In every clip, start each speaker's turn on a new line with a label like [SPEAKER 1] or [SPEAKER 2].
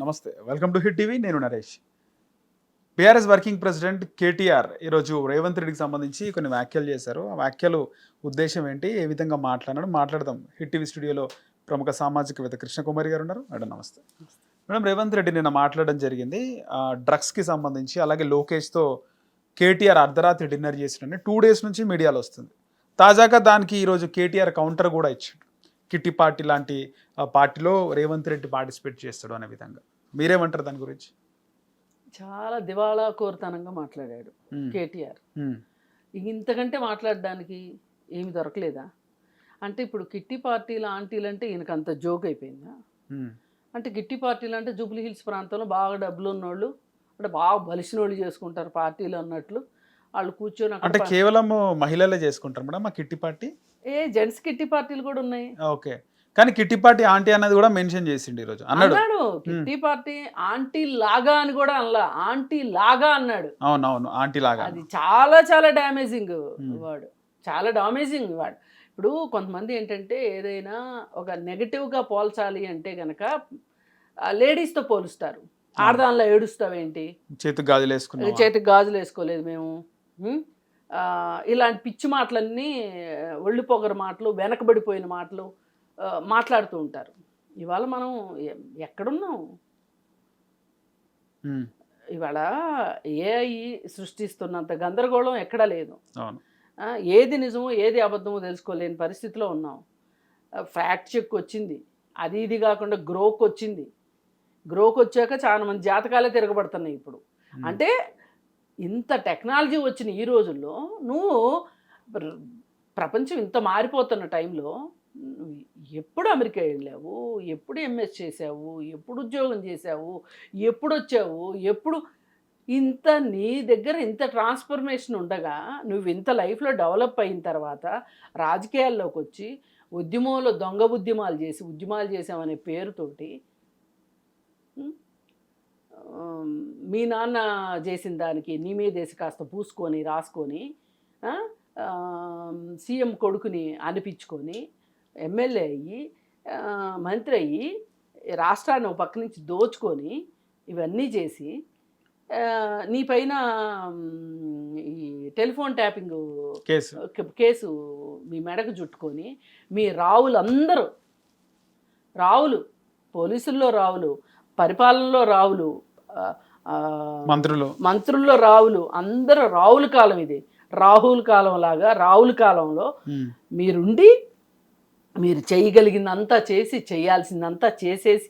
[SPEAKER 1] నమస్తే welcome to hit TV నేను Naresh. BRS working president KTR ఈరోజు రేవంత్ రెడ్డికి సంబంధించి కొన్ని వ్యాఖ్యలు చేశారు. ఆ వ్యాఖ్యలు ఉద్దేశం ఏంటి? ఏ విధంగా మాట్లాడారు మాట్లాడదాం. హిట్ టీవీ స్టూడియోలో ప్రముఖ సామాజికవేత్త కృష్ణకుమారి గారు ఉన్నారు. మేడం నమస్తే. మేడం రేవంత్ రెడ్డి నిన్న మాట్లాడడం జరిగింది. డ్రగ్స్కి సంబంధించి అలాగే లోకేష్తో కేటీఆర్ అర్ధరాత్రి డిన్నర్ చేసినని టూ డేస్ నుంచి మీడియాలో వస్తుంది. తాజాగా దానికి ఈరోజు కేటీఆర్ కౌంటర్ కూడా ఇచ్చాడు. కిట్టి పార్టీ లాంటి పార్టీలో రేవంత్ రెడ్డి పార్టిసిపేట్ చేస్తాడు అనే విధంగా. మీరేమంటారు దాని గురించి?
[SPEAKER 2] చాలా దివాళా కోరుతనంగా మాట్లాడాడు. కేటీఆర్. ఇంతకంటే మాట్లాడడానికి ఏమి దొరకలేదా? అంటే ఇప్పుడు కిట్టి పార్టీల ఆంటీలు అంటే ఈయనకు అంత జోక్ అయిపోయిందా. అంటే కిట్టి పార్టీలు అంటే జూబ్లీ హిల్స్ ప్రాంతంలో బాగా డబ్బులు ఉన్నోళ్ళు అంటే బాగా బలిసిన వాళ్ళు చేసుకుంటారు పార్టీలు అన్నట్లు. వాళ్ళు కూర్చొని
[SPEAKER 1] అంటే కేవలం మహిళలే చేసుకుంటారు మేడం మా కిట్టి పార్టీ?
[SPEAKER 2] ఏ జెంట్స్ కిట్టి పార్టీలు కూడా ఉన్నాయి.
[SPEAKER 1] ఓకే. కానీ కిట్టి పార్టీ ఆంటీ అన్నది కూడా మెన్షన్ చేసిండు ఈరోజు. అన్నాడు.
[SPEAKER 2] అన్నాడు. కిట్టి పార్టీ ఆంటీ లాగా అని కూడా అనలా. ఆంటీ లాగా అన్నాడు.
[SPEAKER 1] అవును అవును ఆంటీ లాగా.
[SPEAKER 2] అది చాలా చాలా డ్యామేజింగ్. వాడు. చాలా డామేజింగ్ వాడు. ఇప్పుడు కొంతమంది ఏంటంటే ఏదైనా ఒక నెగటివ్గా పోల్చాలి అంటే కనుక లేడీస్తో పోలుస్తారు. ఆడదానిలో ఏడుస్తావేంటి?
[SPEAKER 1] చేతికి గాజులు వేసుకున్నాం
[SPEAKER 2] చేతికి గాజులు వేసుకోలేదు మేము ఇలాంటి పిచ్చి మాటలన్నీ ఒళ్ళు పొగరు మాటలు వెనకబడిపోయిన మాటలు మాట్లాడుతూ ఉంటారు. ఇవాళ మనం ఎక్కడున్నాం. ఇవాళ ఏఐ సృష్టిస్తున్నంత గందరగోళం ఎక్కడా లేదు. ఏది నిజమో ఏది అబద్ధమో తెలుసుకోలేని పరిస్థితిలో ఉన్నాం. ఫ్యాక్ట్ చెక్ వచ్చింది. అది ఇది కాకుండా గ్రోక్ వచ్చింది. గ్రోక్ వచ్చాక చాలా మంది జాతకాలే తిరగబడుతున్నాయి ఇప్పుడు. అంటే ఇంత టెక్నాలజీ వచ్చిన ఈ రోజుల్లో నువ్వు ప్రపంచం ఇంత మారిపోతున్న టైంలో నువ్వు ఎప్పుడు అమెరికా వెళ్ళావు? ఎప్పుడు ఎంఎస్ చేసావు ఎప్పుడు ఉద్యోగం చేసావు ఎప్పుడు వచ్చావు? ఎప్పుడు ఇంత నీ దగ్గర ఇంత ట్రాన్స్ఫర్మేషన్ ఉండగా నువ్వు ఇంత లైఫ్లో డెవలప్ అయిన తర్వాత రాజకీయాల్లోకి వచ్చి ఉద్యమంలో దొంగ ఉద్యమాలు చేసి ఉద్యమాలు చేసామనే పేరుతోటి మీ నాన్న చేసిన దానికి నీ మీదేసి కాస్త పూసుకొని రాసుకొని సీఎం కొడుకుని అనిపించుకొని ఎమ్మెల్యే అయ్యి మంత్రి అయ్యి రాష్ట్రాన్ని ఒక పక్క నుంచి దోచుకొని ఇవన్నీ చేసి నీ పైన ఈ టెలిఫోన్ ట్యాపింగ్
[SPEAKER 1] కేసు.
[SPEAKER 2] కేసు మీ మెడకు చుట్టుకొని మీ రావులందరూ రావులు పోలీసుల్లో రావులు పరిపాలనలో రావులు
[SPEAKER 1] మంత్రులు.
[SPEAKER 2] మంత్రుల్లో రావులు అందరూ రావుల కాలం ఇది. రాహుల్ కాలం లాగా రావుల కాలంలో. మీరుండి మీరు చేయగలిగిందంతా చేసి చేయాల్సిందంతా చేసేసి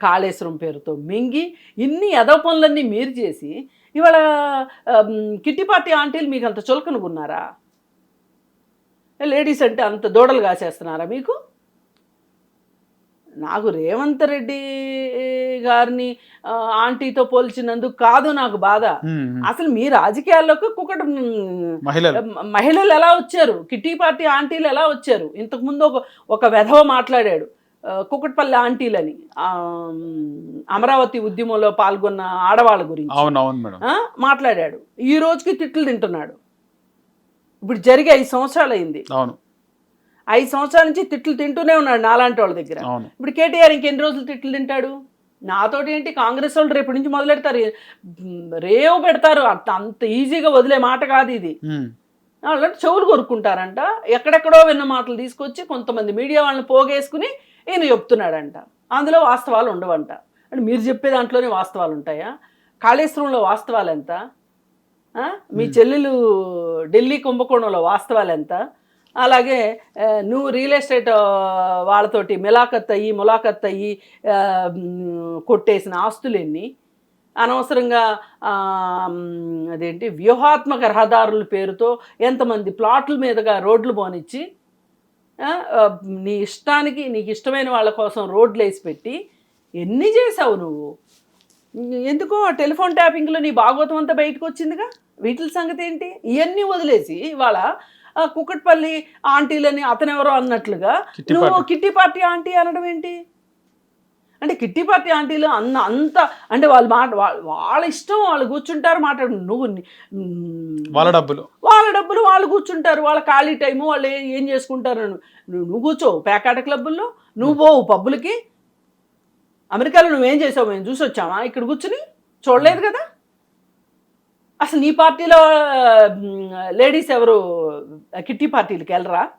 [SPEAKER 2] కాళేశ్వరం పేరుతో మింగి ఇన్ని ఎదవ పనులన్నీ మీరు చేసి ఇవాళ ఆమ్, కిట్టి పార్టీ ఆంటీలు మీకు అంత చులకనుకున్నారా లేడీస్ అంటే అంత దూడలు కాసేస్తున్నారా మీకు? నాకు రేవంత్ రెడ్డి గారిని ఆంటీతో పోల్చినందుకు కాదు నాకు బాధ. అసలు మీ రాజకీయాల్లోకి కుక్కట
[SPEAKER 1] మహిళలు.
[SPEAKER 2] మహిళలు ఎలా వచ్చారు? కిట్టి పార్టీ ఆంటీలు ఎలా వచ్చారు? ఇంతకుముందు ఒక ఒక వెధవ మాట్లాడాడు ఆ, కుక్కట్పల్లి ఆంటీలని అమరావతి ఉద్యమంలో పాల్గొన్న ఆడవాళ్ళ గురించి. మాట్లాడాడు. ఈ రోజుకి తిట్లు తింటున్నాడు. ఇప్పుడు జరిగి ఐదు సంవత్సరాలు అయింది
[SPEAKER 1] అవును.
[SPEAKER 2] ఐదు సంవత్సరాల నుంచి తిట్లు తింటూనే ఉన్నాడు నాలాంటి వాళ్ళ దగ్గర. ఇప్పుడు కేటీఆర్ ఇంకెన్ని రోజులు తిట్లు తింటాడు? నాతోటి ఏంటి కాంగ్రెస్ వాళ్ళు రేపటి నుంచి మొదలెడతారు? రేవు పెడతారు. అంత అంత ఈజీగా వదిలే మాట కాదు ఇది. అలాంటి చెవులు కొరుక్కుంటారంట. ఎక్కడెక్కడో విన్న మాటలు తీసుకొచ్చి కొంతమంది మీడియా వాళ్ళని పోగేసుకుని ఈయన చెప్తున్నాడంట. అందులో వాస్తవాలు ఉండవంట. అంటే మీరు చెప్పే దాంట్లోనే వాస్తవాలు ఉంటాయా? కాళేశ్వరంలో వాస్తవాలు ఎంత? ఆ? మీ చెల్లెలు ఢిల్లీ కుంభకోణంలో వాస్తవాలు ఎంత? అలాగే నువ్వు రియల్ ఎస్టేట్ వాళ్ళతోటి మిలాఖత్ అయ్యి ములాఖత్ అయ్యి కొట్టేసిన ఆస్తులు ఎన్ని అనవసరంగా అదేంటి వ్యూహాత్మక రహదారుల పేరుతో ఎంతమంది ప్లాట్ల మీదుగా రోడ్లు పోనిచ్చి నీ ఇష్టానికి నీకు ఇష్టమైన వాళ్ళ కోసం రోడ్లు వేసి పెట్టి ఎన్ని చేసావు నువ్వు? ఎందుకో టెలిఫోన్ ట్యాపింగ్లో నీ భాగవతం అంతా బయటకు వచ్చిందిగా వీటి సంగతి ఏంటి? ఇవన్నీ వదిలేసి ఇవాళ కుక్కట్పల్లి ఆంటీలని అతనెవరో అన్నట్లుగా నువ్వు. కిట్టి పార్టీ ఆంటీ అనడం ఏంటి? అంటే కిట్టి పార్టీ ఆంటీలు అన్న అంత అంటే వాళ్ళు మాట వాళ్ళ ఇష్టం వాళ్ళు కూర్చుంటారు మాట్లాడు నువ్వు
[SPEAKER 1] వాళ్ళ డబ్బులు.
[SPEAKER 2] వాళ్ళ డబ్బులు వాళ్ళు కూర్చుంటారు. వాళ్ళ ఖాళీ టైము వాళ్ళు ఏ- చేసుకుంటారు నువ్వు కూర్చోవు పేకాట క్లబ్బుల్లో. నువ్వు పోవు పబ్బులకి. అమెరికాలో నువ్వేం చేసావు? మేము చూసి వచ్చామా? ఇక్కడ కూర్చుని? చూడలేదు కదా? అసలు నీ పార్టీలో లేడీస్ ఎవరు? కిట్టి పార్టీలకి వెళ్ళరా?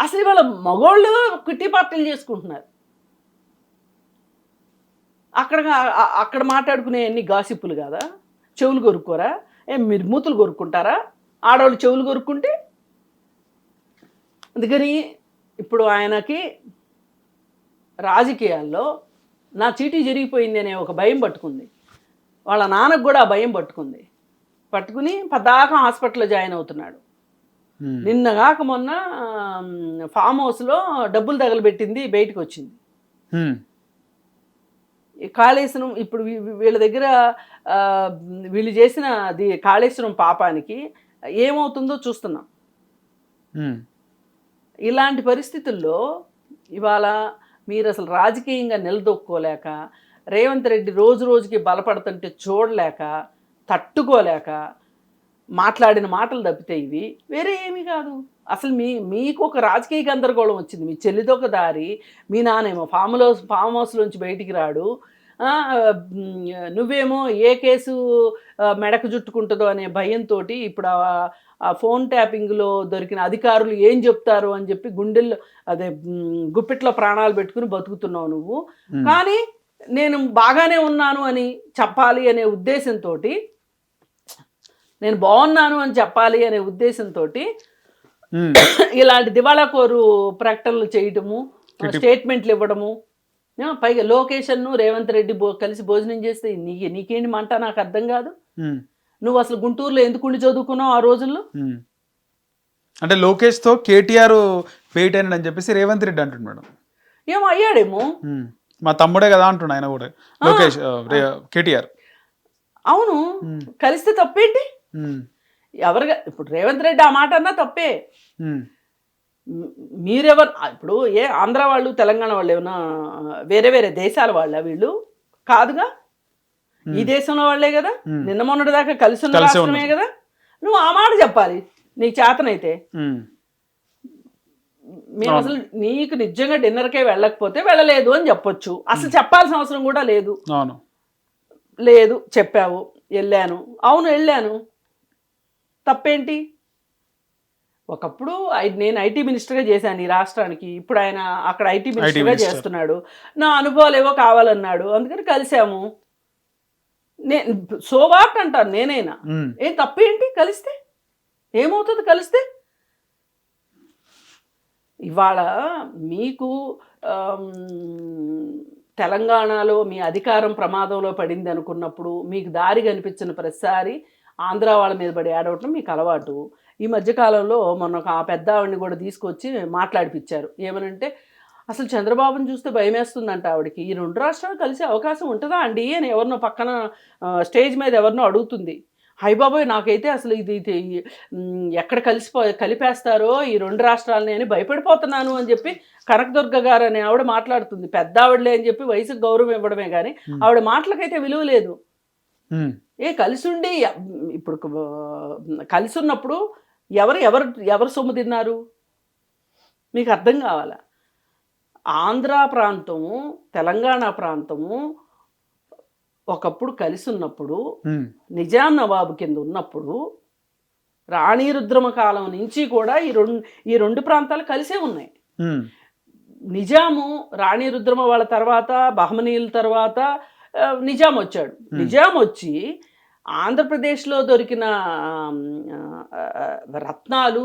[SPEAKER 2] అసలు ఇవాళ మగోళ్ళు కిట్టి పార్టీలు చేసుకుంటున్నారు. అక్కడ అక్కడ మాట్లాడుకునే అన్ని గాసిప్పులు కదా? చెవులు కొరుక్కోరా? ఏం మీరు మూతులు కొరుక్కుంటారా? ఆడవాళ్ళు చెవులు కొరుక్కుంటే? అందుకని ఇప్పుడు ఆయనకి రాజకీయాల్లో నా చీటీ జరిగిపోయింది అనే ఒక భయం పట్టుకుంది. వాళ్ళ నాన్నకు కూడా ఆ భయం పట్టుకుంది. పట్టుకుని పద్దాక హాస్పిటల్లో జాయిన్ అవుతున్నాడు.
[SPEAKER 1] ఉమ్.
[SPEAKER 2] నిన్నగాక మొన్న ఫామ్ హౌస్లో డబ్బులు తగలబెట్టింది బయటకు వచ్చింది కాళేశ్వరం ఇప్పుడు వీళ్ళ దగ్గర వీళ్ళు చేసిన అది కాళేశ్వరం పాపానికి ఏమవుతుందో చూస్తున్నాం. ఇలాంటి పరిస్థితుల్లో ఇవాళ మీరు అసలు రాజకీయంగా నిలదొక్కోలేక రేవంత్ రెడ్డి రోజు రోజుకి బలపడుతుంటే చూడలేక తట్టుకోలేక మాట్లాడిన మాటలు తప్పితే ఇవి వేరే ఏమీ కాదు. అసలు మీ మీకు ఒక రాజకీయ గందరగోళం వచ్చింది. మీ చెల్లితో ఒక దారి మీ నానేమో ఫామ్ హౌస్ ఫామ్ హౌస్లోంచి బయటికి రాడు. నువ్వేమో ఏ కేసు మెడకు చుట్టుకుంటుందో అనే భయంతో ఇప్పుడు ఆ- ఫోన్ ట్యాపింగ్లో దొరికిన అధికారులు ఏం చెప్తారు అని చెప్పి గుండెల్లో అదే గుప్పిట్లో ప్రాణాలు పెట్టుకుని బతుకుతున్నావు నువ్వు. కానీ నేను బాగానే ఉన్నాను అని చెప్పాలి అనే ఉద్దేశంతో నేను బాగున్నాను అని చెప్పాలి అనే ఉద్దేశంతో. ఇలాంటి దివాళా కోరు ప్రకటనలు చేయటము స్టేట్మెంట్లు ఇవ్వడము పైగా లొకేషన్ రేవంత్ రెడ్డి కలిసి భోజనం చేస్తే నీకు నీకేంటి మంట నాకు అర్థం కాదు. నువ్వు అసలు గుంటూరులో ఎందుకు ఉండి చదువుకున్నావు ఆ రోజుల్లో.
[SPEAKER 1] అంటే లోకేష్తో కేటీఆర్ వెయిట్ అయినాడు అని చెప్పేసి రేవంత్ రెడ్డి అంటుండు మేడం
[SPEAKER 2] ఏమో అయ్యాడేమో.
[SPEAKER 1] మా తమ్ముడే కదా అంటుండు ఆయన కూడా లోకేష్ కేటీఆర్
[SPEAKER 2] అవును. కలిస్తే తప్పేంటి. ఎవరుగా ఇప్పుడు రేవంత్ రెడ్డి ఆ మాట అన్నా తప్పే. మీరెవరు ఇప్పుడు ఏ ఆంధ్ర వాళ్ళు తెలంగాణ వాళ్ళు ఏమన్నా వేరే వేరే దేశాల వాళ్ళ వీళ్ళు? కాదుగా? ఈ దేశంలో వాళ్ళే కదా. నిన్న మొన్నటి దాకా కలిసి ఉన్న రాష్ట్రమే కదా? నువ్వు ఆ మాట చెప్పాలి నీకు చేతనైతే. మేము అసలు నీకు నిజంగా డిన్నర్కే వెళ్ళకపోతే వెళ్ళలేదు అని చెప్పొచ్చు. అసలు చెప్పాల్సిన అవసరం కూడా లేదు.
[SPEAKER 1] అవును.
[SPEAKER 2] లేదు చెప్పావు వెళ్ళాను. అవును వెళ్ళాను. తప్పేంటి? ఒకప్పుడు నేను ఐటీ మినిస్టర్గా చేశాను ఈ రాష్ట్రానికి. ఇప్పుడు ఆయన అక్కడ ఐటీ మినిస్టర్గా
[SPEAKER 1] మినిస్టర్.
[SPEAKER 2] చేస్తున్నాడు. నా అనుభవాలు ఏవో కావాలన్నాడు. అందుకని కలిసాము నేను సో వాట్ అంటాను నేనైనా. ఏం తప్పేంటి? కలిస్తే? ఏమవుతుంది కలిస్తే? ఇవాళ మీకు తెలంగాణలో మీ అధికారం ప్రమాదంలో పడింది అనుకున్నప్పుడు మీకు దారి కనిపించిన ప్రతిసారి ఆంధ్ర వాళ్ళ మీద పడి ఏడవటం మీకు అలవాటు. ఈ మధ్యకాలంలో మొన్న ఒక ఆ పెద్ద ఆవిడని కూడా తీసుకొచ్చి మాట్లాడిపించారు ఏమనంటే అసలు చంద్రబాబుని చూస్తే భయమేస్తుందంట ఆవిడకి. ఈ రెండు రాష్ట్రాలు కలిసే అవకాశం ఉంటుందా అండి? అని ఎవరినో పక్కన స్టేజ్ మీద ఎవరినో అడుగుతుంది. హై బాబోయ్ నాకైతే అసలు ఇది ఇది ఎక్కడ కలిసిపో కలిపేస్తారో ఈ రెండు రాష్ట్రాలని అని భయపడిపోతున్నాను అని చెప్పి కనకదుర్గ గారు అనే ఆవిడ మాట్లాడుతుంది. పెద్ద ఆవిడలే అని చెప్పి వయసుకు గౌరవం ఇవ్వడమే కానీ ఆవిడ మాటలకైతే విలువ లేదు. ఏ కలిసి ఉండి ఇప్పుడు కలిసి ఉన్నప్పుడు ఎవరు ఎవరు ఎవరు సొమ్ము తిన్నారు? మీకు అర్థం కావాలా? ఆంధ్ర ప్రాంతము తెలంగాణ ప్రాంతము ఒకప్పుడు కలిసి ఉన్నప్పుడు. నిజాం నవాబు కింద ఉన్నప్పుడు రాణి రుద్రమ కాలం నుంచి కూడా ఈ రెండు ఈ రెండు ప్రాంతాలు కలిసే ఉన్నాయి. నిజాము రాణి రుద్రమ వాళ్ళ తర్వాత బహమనీయుల తర్వాత నిజాం వచ్చాడు. నిజాం వచ్చి ఆంధ్రప్రదేశ్లో దొరికిన రత్నాలు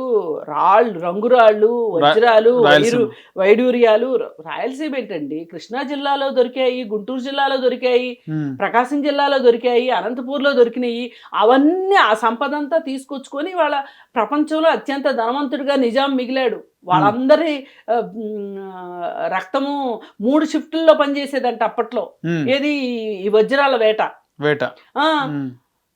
[SPEAKER 2] రాళ్ళు రంగురాళ్ళు వజ్రాలు. వైరు వైడూర్యాలు రాయలసీమ ఏంటండి కృష్ణా జిల్లాలో దొరికాయి గుంటూరు జిల్లాలో దొరికాయి. ప్రకాశం జిల్లాలో దొరికాయి అనంతపూర్లో దొరికినాయి అవన్నీ ఆ సంపద అంతా తీసుకొచ్చుకొని వాళ్ళ ప్రపంచంలో అత్యంత ధనవంతుడిగా నిజాం మిగిలాడు వాళ్ళందరి రక్తము మూడు షిఫ్టుల్లో పనిచేసేదంట అప్పట్లో. ఏది ఈ వజ్రాల వేట
[SPEAKER 1] వేట.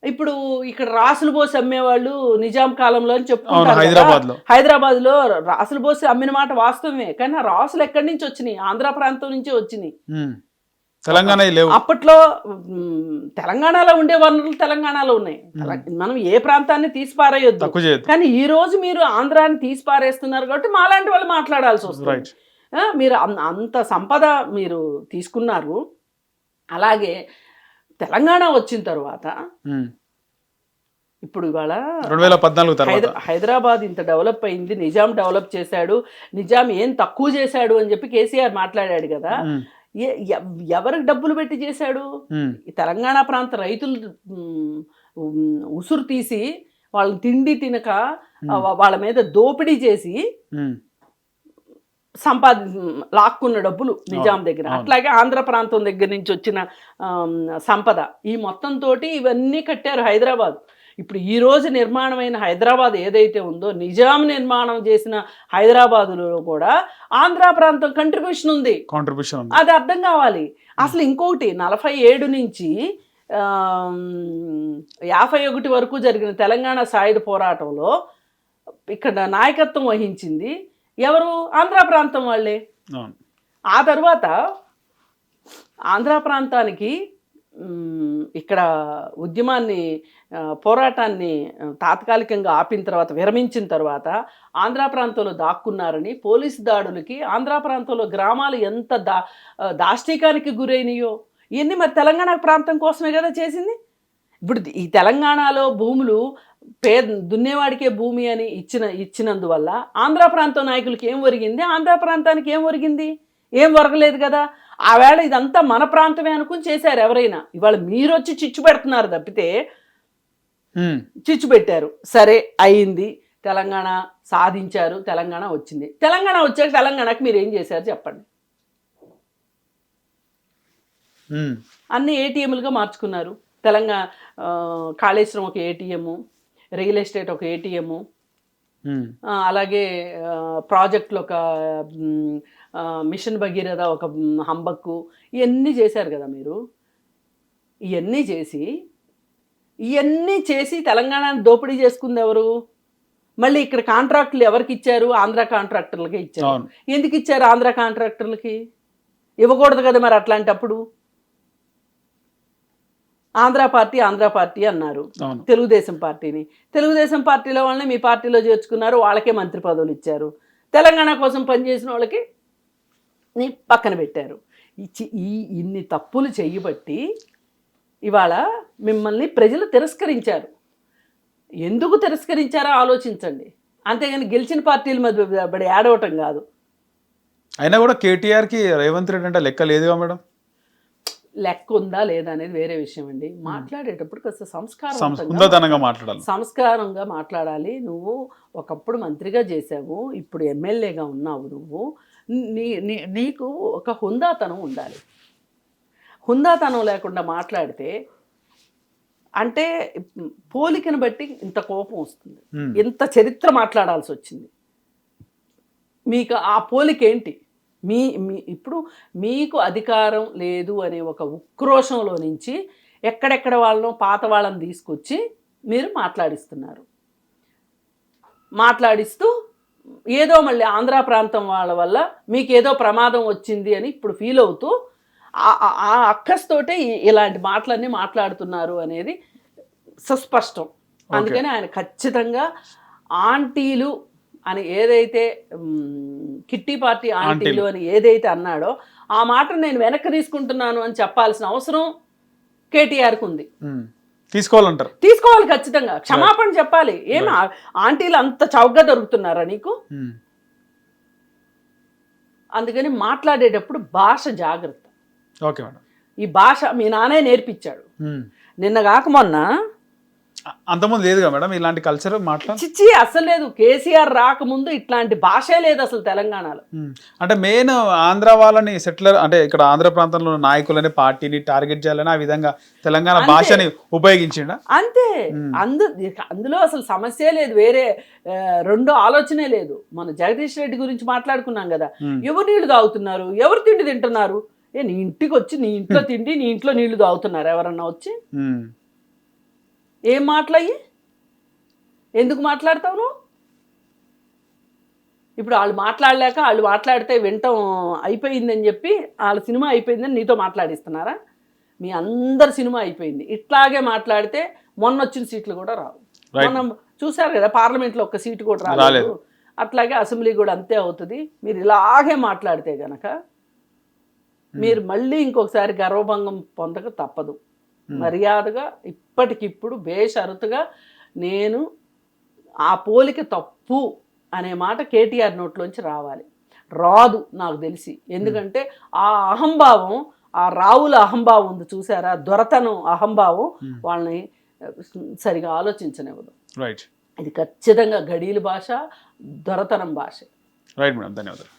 [SPEAKER 2] ఇప్పుడు ఇక్కడ రాసులు పోసి అమ్మేవాళ్ళు నిజాం కాలంలో అని చెప్పుకుంటారు హైదరాబాద్లో హైదరాబాద్లో రాసులు పోసి అమ్మిన మాట వాస్తవమే కానీ ఆ రాసులు ఎక్కడి నుంచి వచ్చినాయి? ఆంధ్ర ప్రాంతం నుంచి వచ్చినాయి.
[SPEAKER 1] తెలంగాణ
[SPEAKER 2] అప్పట్లో తెలంగాణలో ఉండే వనరులు తెలంగాణలో ఉన్నాయి. మనం ఏ ప్రాంతాన్ని తీసి పారేయొద్దు
[SPEAKER 1] తక్కువ చేయొద్దు.
[SPEAKER 2] కానీ ఈ రోజు మీరు ఆంధ్రాని తీసి పారేస్తున్నారు కాబట్టి మాలాంటి వాళ్ళు మాట్లాడాల్సి వస్తుంది. మీరు అంత సంపద మీరు తీసుకున్నారు. అలాగే తెలంగాణ వచ్చిన తర్వాత. ఇప్పుడు ఇవాళ
[SPEAKER 1] రెండు వేల పద్నాలుగు
[SPEAKER 2] హైదరాబాద్ ఇంత డెవలప్ అయింది నిజాం డెవలప్ చేశాడు నిజాం ఏం తక్కువ చేశాడు అని చెప్పి కేసీఆర్ మాట్లాడాడు కదా. ఎవరికి డబ్బులు పెట్టి చేశాడు? తెలంగాణ ప్రాంత రైతులు ఉసురు తీసి వాళ్ళని తిండి తినక వాళ్ళ మీద దోపిడీ చేసి. సంపాది లాక్కున్న డబ్బులు నిజాం దగ్గర. అట్లాగే ఆంధ్ర ప్రాంతం దగ్గర నుంచి వచ్చిన సంపద. ఈ మొత్తం తోటి ఇవన్నీ కట్టారు హైదరాబాద్. ఇప్పుడు ఈ రోజు నిర్మాణమైన హైదరాబాద్ ఏదైతే ఉందో నిజాం నిర్మాణం చేసిన హైదరాబాదులో కూడా ఆంధ్ర ప్రాంతం కంట్రిబ్యూషన్ ఉంది.
[SPEAKER 1] కాంట్రిబ్యూషన్
[SPEAKER 2] అది అర్థం కావాలి. అసలు ఇంకొకటి నలభై ఏడు నుంచి యాభై ఒకటి వరకు జరిగిన తెలంగాణ సాయుధ పోరాటంలో ఇక్కడ నాయకత్వం వహించింది ఎవరు? ఆంధ్ర ప్రాంతం వాళ్ళే. ఆ తర్వాత ఆంధ్ర ప్రాంతానికి ఇక్కడ ఉద్యమాన్ని పోరాటాన్ని తాత్కాలికంగా ఆపిన తర్వాత విరమించిన తర్వాత ఆంధ్ర ప్రాంతంలో దాక్కున్నారని పోలీసు దాడులకి ఆంధ్ర ప్రాంతంలో గ్రామాలు ఎంత దా దాష్టీకానికి గురైనయో. ఇవన్నీ మరి తెలంగాణ ప్రాంతం కోసమే కదా చేసింది? ఇప్పుడు ఈ తెలంగాణలో భూములు పేద దున్నేవాడికే భూమి అని ఇచ్చిన ఇచ్చినందువల్ల ఆంధ్ర ప్రాంతం నాయకులకి ఏం ఒరిగింది? ఆంధ్ర ప్రాంతానికి ఏం ఒరిగింది? ఏం ఒరగలేదు కదా? ఆవేళ ఇదంతా మన ప్రాంతమే అనుకుని చేశారు ఎవరైనా. ఇవాళ మీరు వచ్చి చిచ్చు పెడుతున్నారు తప్పితే. చిచ్చు పెట్టారు. సరే అయింది. తెలంగాణ సాధించారు. తెలంగాణ వచ్చింది. తెలంగాణ వచ్చాక తెలంగాణకి మీరు ఏం చేశారు చెప్పండి. అన్ని ఏటీఎంలుగా మార్చుకున్నారు. తెలంగాణ కాళేశ్వరం ఒక ఏటీఎము రియల్ ఎస్టేట్ ఒక ఏటీఎము. అలాగే ప్రాజెక్టులు ఒక మిషన్ భగీరథ ఒక హంబక్కు ఇవన్నీ చేశారు కదా మీరు. ఇవన్నీ చేసి ఇవన్నీ చేసి తెలంగాణని దోపిడీ చేసుకుంది ఎవరు? మళ్ళీ ఇక్కడ కాంట్రాక్టులు ఎవరికి ఇచ్చారు? ఆంధ్ర కాంట్రాక్టర్లకే ఇచ్చారు. ఎందుకు ఇచ్చారు ఆంధ్ర కాంట్రాక్టర్లకి? ఇవ్వకూడదు కదా మరి అట్లాంటప్పుడు? ఆంధ్ర పార్టీ ఆంధ్ర పార్టీ అన్నారు. తెలుగుదేశం పార్టీని. తెలుగుదేశం పార్టీలో వాళ్ళని మీ పార్టీలో చేర్చుకున్నారు వాళ్ళకే మంత్రి పదవులు ఇచ్చారు. తెలంగాణ కోసం పనిచేసిన వాళ్ళకి ని పక్కన పెట్టారు. ఈ ఇన్ని తప్పులు చేయబట్టి ఇవాళ మిమ్మల్ని ప్రజలు తిరస్కరించారు. ఎందుకు తిరస్కరించారో ఆలోచించండి. అంతేగాని గెలిచిన పార్టీల మధ్య బడి ఏడవటం కాదు.
[SPEAKER 1] అయినా కూడా కేటీఆర్కి రేవంత్ రెడ్డి అంటే లెక్క లేదుగా మేడం.
[SPEAKER 2] లెక్క ఉందా లేదా అనేది వేరే విషయం అండి మాట్లాడేటప్పుడు కాస్త సంస్కారం
[SPEAKER 1] మాట్లాడాలి.
[SPEAKER 2] సంస్కారంగా మాట్లాడాలి. నువ్వు ఒకప్పుడు మంత్రిగా చేసావు ఇప్పుడు ఎమ్మెల్యేగా ఉన్నావు నువ్వు. నీ నీకు ఒక హుందాతనం ఉండాలి. హుందాతనం లేకుండా మాట్లాడితే అంటే పోలికను బట్టి ఇంత కోపం వస్తుంది. ఇంత చరిత్ర మాట్లాడాల్సి వచ్చింది మీకు ఆ పోలిక ఏంటి మీ మీ ఇప్పుడు మీకు అధికారం లేదు అనే ఒక ఉక్రోషంలో నుంచి ఎక్కడెక్కడ వాళ్ళను పాత వాళ్ళని తీసుకొచ్చి మీరు మాట్లాడిస్తున్నారు. మాట్లాడిస్తూ ఏదో మళ్ళీ ఆంధ్ర ప్రాంతం వాళ్ళ వల్ల మీకు ఏదో ప్రమాదం వచ్చింది అని ఇప్పుడు ఫీల్ అవుతూ ఆ- అక్కస్తోటే ఇలాంటి మాటలన్నీ మాట్లాడుతున్నారు అనేది సుస్పష్టం. అందుకని ఆయన ఖచ్చితంగా ఆంటీలు అని ఏదైతే కిట్టి పార్టీ ఆంటీలు అని ఏదైతే అన్నాడో ఆ మాటను నేను వెనక్కి తీసుకుంటున్నాను అని చెప్పాల్సిన అవసరం కేటీఆర్కి ఉంది.
[SPEAKER 1] తీసుకోవాలంటారు.
[SPEAKER 2] తీసుకోవాలి ఖచ్చితంగా. క్షమాపణ చెప్పాలి. ఏం ఆంటీలు అంత చౌకగా దొరుకుతున్నారా నీకు. అందుకని మాట్లాడేటప్పుడు భాష జాగ్రత్త.
[SPEAKER 1] Okay madam.
[SPEAKER 2] ఈ భాష మీ నాన్నే నేర్పించాడు. నిన్న కాక మొన్న
[SPEAKER 1] అంతకుముందు లేదుగా మేడం ఇలాంటి కల్చర్ మాట్లాడు
[SPEAKER 2] చిచ్చి అసలు లేదు. కేసీఆర్ రాకముందు ఇట్లాంటి భాషే లేదు అసలు తెలంగాణలో.
[SPEAKER 1] అంటే మెయిన్ ఆంధ్ర వాళ్ళని సెటిలర్ అంటే ఇక్కడ ఆంధ్ర ప్రాంతంలో నాయకులని పార్టీని టార్గెట్ చేయాలని ఆ విధంగా తెలంగాణ. భాషని ఉపయోగించిండ?
[SPEAKER 2] అంతే. అందు అందులో అసలు సమస్య లేదు. వేరే రెండో ఆలోచనే లేదు. మన జగదీష్ రెడ్డి గురించి మాట్లాడుకున్నాం కదా. ఎవరు నీళ్ళు తాగుతున్నారు? ఎవరు తిండి తింటున్నారు? ఏ నీ ఇంటికి వచ్చి నీ ఇంట్లో తిండి నీ ఇంట్లో నీళ్ళు తాగుతున్నారు ఎవరన్నా వచ్చి? ఏం మాటలయ్యి? ఎందుకు మాట్లాడతావు నువ్వు ఇప్పుడు వాళ్ళు మాట్లాడలేక వాళ్ళు మాట్లాడితే వింటం అయిపోయిందని చెప్పి వాళ్ళ సినిమా అయిపోయిందని నీతో మాట్లాడిస్తున్నారా? మీ అందరి సినిమా అయిపోయింది. ఇట్లాగే మాట్లాడితే మొన్న వచ్చిన సీట్లు కూడా రావు. మనం చూసారు కదా పార్లమెంట్లో ఒక్క సీటు కూడా రాలేదు.
[SPEAKER 1] రాలేదు.
[SPEAKER 2] అట్లాగే అసెంబ్లీ కూడా అంతే అవుతుంది. మీరు ఇలాగే మాట్లాడితే గనక మీరు మళ్ళీ ఇంకొకసారి గర్వభంగం పొందక తప్పదు. మర్యాదగా ఇప్పటికిప్పుడు బేషరతుగా నేను ఆ పోలిక తప్పు అనే మాట కేటీఆర్ నోట్లోంచి రావాలి. రాదు నాకు తెలిసి. ఎందుకంటే ఆ అహంభావం ఆ రావుల అహంభావం ఉంది చూసారా? దొరతనం అహంభావం వాళ్ళని సరిగా ఆలోచించనివ్వదు.
[SPEAKER 1] రైట్
[SPEAKER 2] ఇది ఖచ్చితంగా గడీల భాష దొరతనం భాష.
[SPEAKER 1] రైట్ మేడం ధన్యవాదాలు.